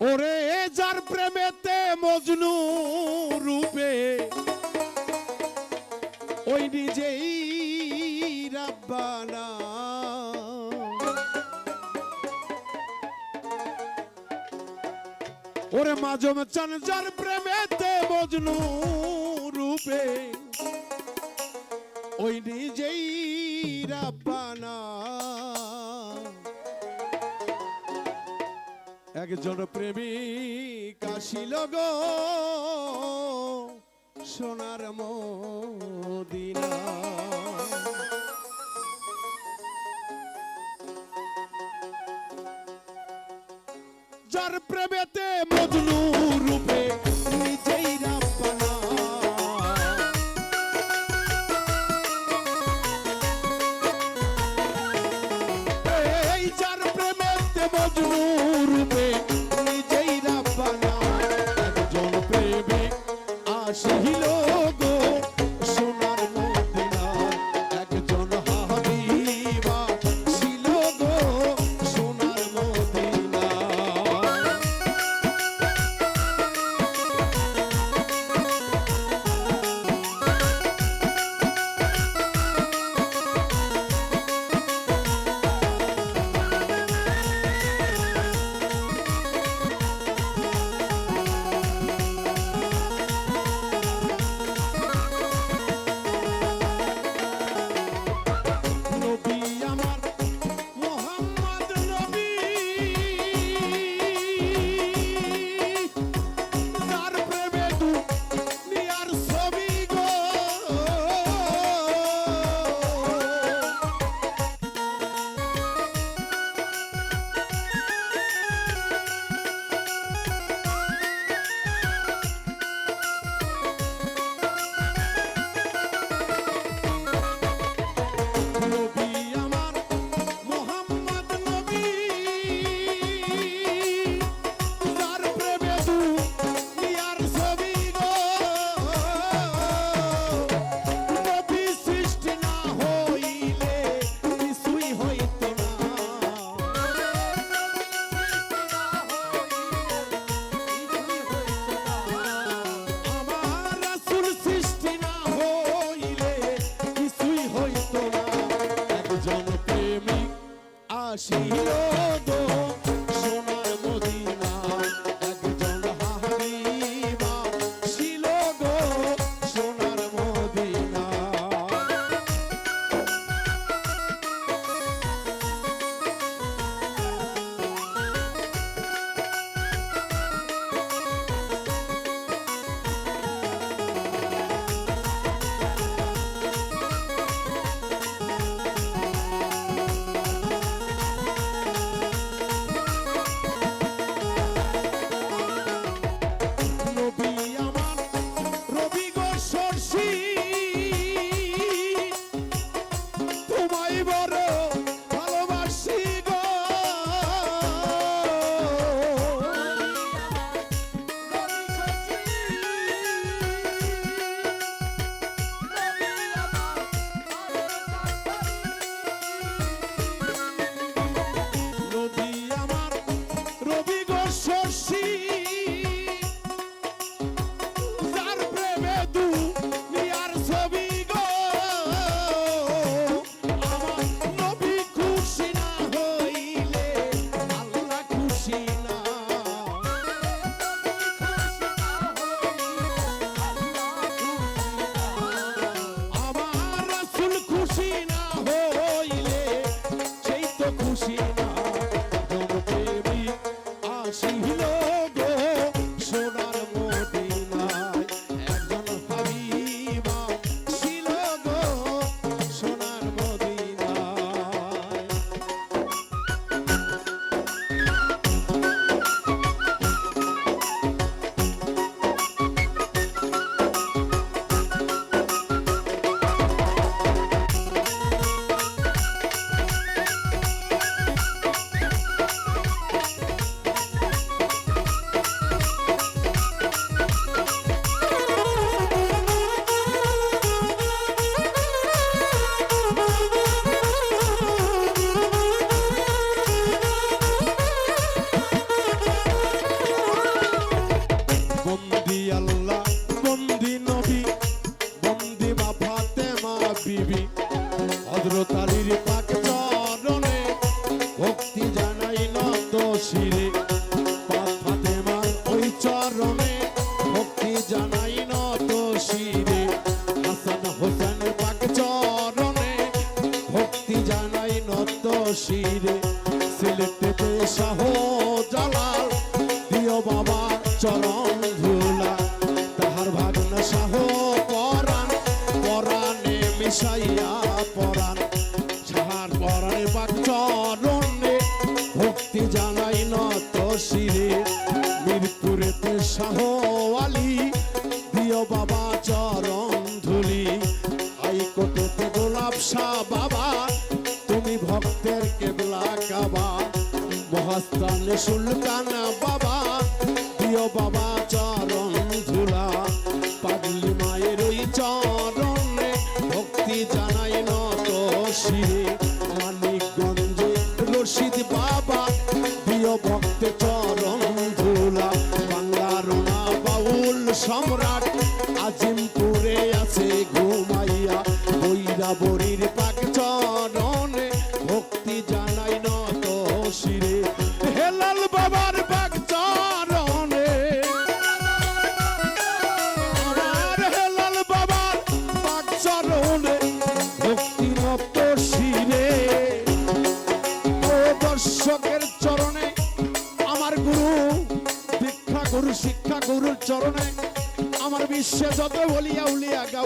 ওরে যার প্রেমেতে মজনু রূপে, ওই নিজেই রাব্বানা। ওরে মাজম চান যার প্রেমেতে মজনু রূপে, ওই নিজেই রাব্বানা। একজন প্রেমিক আসিল গো সোনার মদিনা। যার প্রেমেতে মজনু হজরতালির পাক চরণে ভক্তি জানাই নত শিরে পাক ফাতেমার ওই চরণে ভক্তি জানাই নত শিরে হাসান শাহ জালাল দিও বাবা চরণ চরণ ধুলি। আই কোটোতে গোলাপ শাহ বাবা তুমি ভক্তের কেবলা কাবা। মহাস্থানে সুলতানা বাবা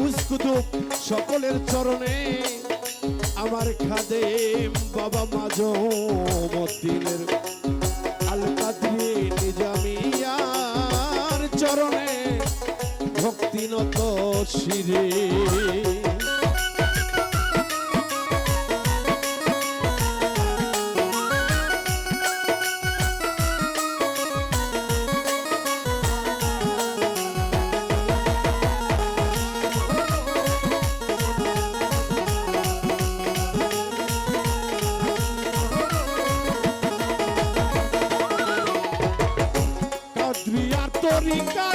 গাউস কুতুব সকলের চরণে। আমার খাদে বাবা মাজমদ্দিনের আল কাদরি নিজামিয়ার চরণে ভক্তিনত শিরে। Africa.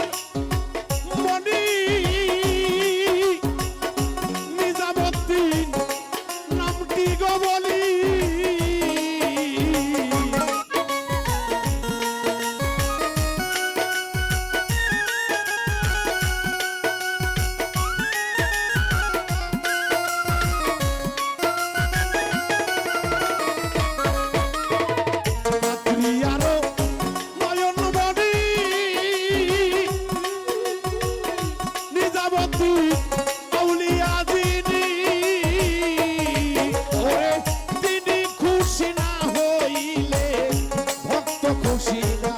contigo.